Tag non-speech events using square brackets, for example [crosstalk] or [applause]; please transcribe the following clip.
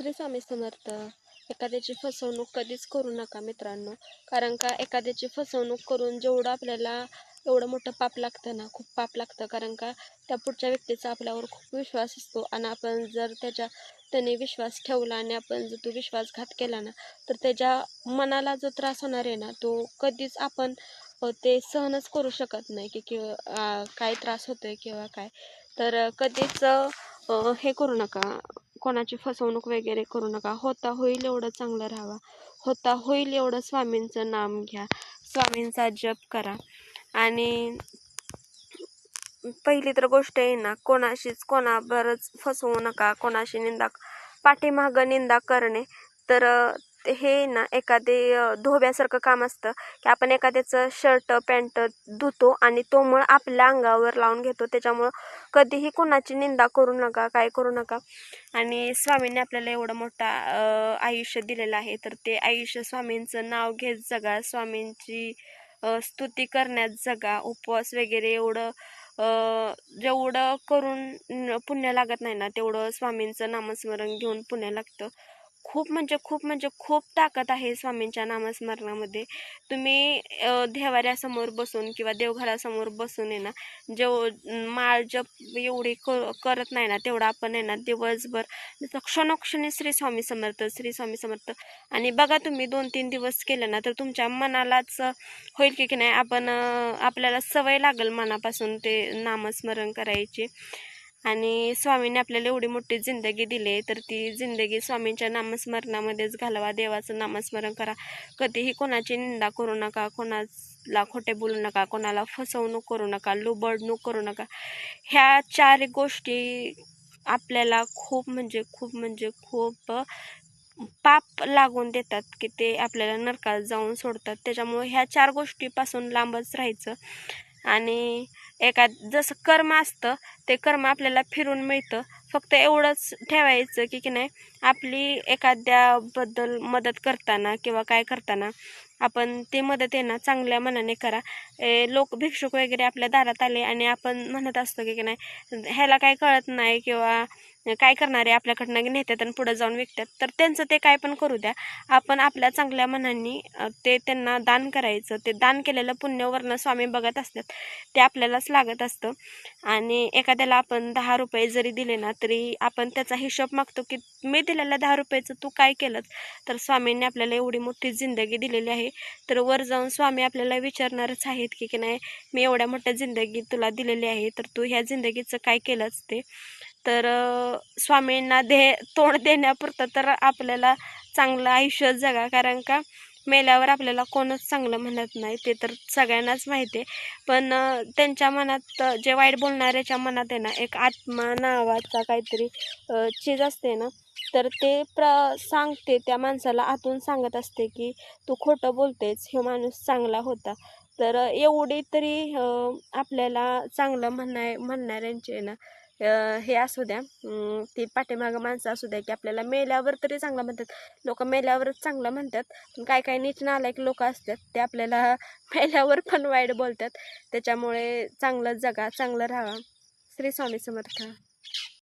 श्री स्वामी समर्थ एखाद्याची फसवणूक कधीच करू नका मित्रांनो. कारण का एखाद्याची फसवणूक करून जेवढं आपल्याला एवढं मोठं पाप लागतं ना खूप पाप लागतं. कारण का त्या पुढच्या व्यक्तीचा आपल्यावर खूप विश्वास असतो. आणि आपण जर त्याच्या त्याने विश्वास ठेवला आणि आपण जर तो विश्वासघात केला ना तर त्याच्या मनाला जो त्रास होणार आहे ना तो कधीच आपण ते सहनच करू शकत नाही. की किंवा काय त्रास होतोय किंवा काय. तर कधीच हे करू नका. कोणाची फसवणूक वगैरे करू नका. होता होईल एवढं चांगलं राहावा. होता होईल एवढं स्वामींचं नाम घ्या. स्वामींचा जप करा. आणि पहिली तर गोष्ट आहे ना कोणाशीच कोणाबरच फसवू नका. कोणाशी निंदा पाठीमागं निंदा करणे. तर हे ना एखादे धोब्यासारखं काम असतं की आपण एखाद्याचं शर्ट पॅन्ट धुतो आणि तो मळ आपल्या अंगावर लावून घेतो. त्याच्यामुळं कधीही कोणाची निंदा करू नका काय करू नका. आणि स्वामींनी आपल्याला एवढं मोठा आयुष्य दिलेलं आहे. तर ते आयुष्य स्वामींचं नाव घेत जगा. स्वामींची स्तुती करण्यात जगा. उपवास वगैरे एवढं जेवढं करून पुण्य लागत नाही ना तेवढं स्वामींचं नामस्मरण घेऊन पुण्य लागतं. खूप म्हणजे खूप म्हणजे खूप ताकद आहे स्वामींच्या नामस्मरणामध्ये. तुम्ही देवाऱ्यासमोर बसून किंवा देवघरासमोर बसून आहे ना जेव माळ जप एवढी क करत नाही ना तेवढा आपण आहे ना दिवसभर क्षणोक्षणी श्री स्वामी समर्थ श्री स्वामी समर्थ. आणि बघा तुम्ही दोन तीन दिवस केलं ना तर तुमच्या मनालाच होईल की की नाही आपण आपल्याला सवय लागेल मनापासून ते नामस्मरण करायची. आणि स्वामींनी आपल्याला एवढी मोठी जिंदगी दिली आहे तर ती जिंदगी स्वामींच्या नामस्मरणामध्येच घालवा. देवाचं नामस्मरण करा. कधीही कोणाची निंदा करू नका कोणाला खोटे बोलू नका कोणाला फसवणूक करू नका लुबडणूक करू नका. ह्या चार गोष्टी आपल्याला खूप म्हणजे खूप म्हणजे खूप पाप लागून देतात की ते आपल्याला नरकात जाऊन सोडतात. त्याच्यामुळे ह्या चार गोष्टीपासून लांबच राहायचं. आणि एका जसं कर्म असतं ते कर्म आपल्याला फिरून मिळतं. फक्त एवढंच ठेवायचं की की नाही आपली एखाद्याबद्दल मदत करताना किंवा काय करताना आपण ते मदत आहे ना चांगल्या मनाने करा. ए, लोक भिक्षुक वगैरे आपल्या दारात आले आणि आपण म्हणत असतो की की नाही ह्याला काय कळत नाही किंवा काय करणार आहे? आपल्याकडनं नेतात आणि पुढं जाऊन विकतात. तर त्यांचं ते काय पण करू द्या. आपण आपल्या चांगल्या मनांनी ते त्यांना दान करायचं. ते दान केलेलं पुण्यवर्ण स्वामी बघत असतात. ते आपल्यालाच लागत असतं. आणि एखाद्याला आपण दहा रुपये जरी दिले ना तरी आपण त्याचा हिशोब मागतो की मी दिलेल्या दहा रुपयाचं तू काय केलंस? तर स्वामींनी आपल्याला एवढी मोठी जिंदगी दिलेली आहे. तर वर जाऊन स्वामी आपल्याला विचारणारच आहेत की की नाही मी एवढ्या मोठ्या जिंदगी तुला दिलेली आहे. तर तू ह्या जिंदगीचं काय केलंच ते? तर स्वामींना दे तोंड देण्यापुरतं तर आपल्याला चांगलं आयुष्य जगा. कारण का? मेल्यावर आपल्याला कोणच चांगलं म्हणत नाही ते तर सगळ्यांनाच माहिती आहे. पण त्यांच्या मनात जे वाईट बोलणाऱ्याच्या मनात आहे ना एक आत्मा नावाचा काहीतरी चीज असते ना तर ते प्र सांगते त्या माणसाला आतून सांगत असते की तू खोटं बोलतेस हे माणूस चांगला होता. तर एवढी तरी आपल्याला चांगलं म्हणणाय म्हणणाऱ्यांचे आहे ना हे असू द्या. ती पाठीमागं माणसं असू द्या की आपल्याला मेल्यावर तरी चांगलं म्हणतात. लोक मेल्यावरच चांगलं म्हणतात. पण काय काय नीच नालायक लोक असतात ते आपल्याला [laughs] मेल्यावर पण वाईट बोलतात. त्याच्यामुळे चांगलं जगा चांगलं राहा श्री स्वामी समर्थ.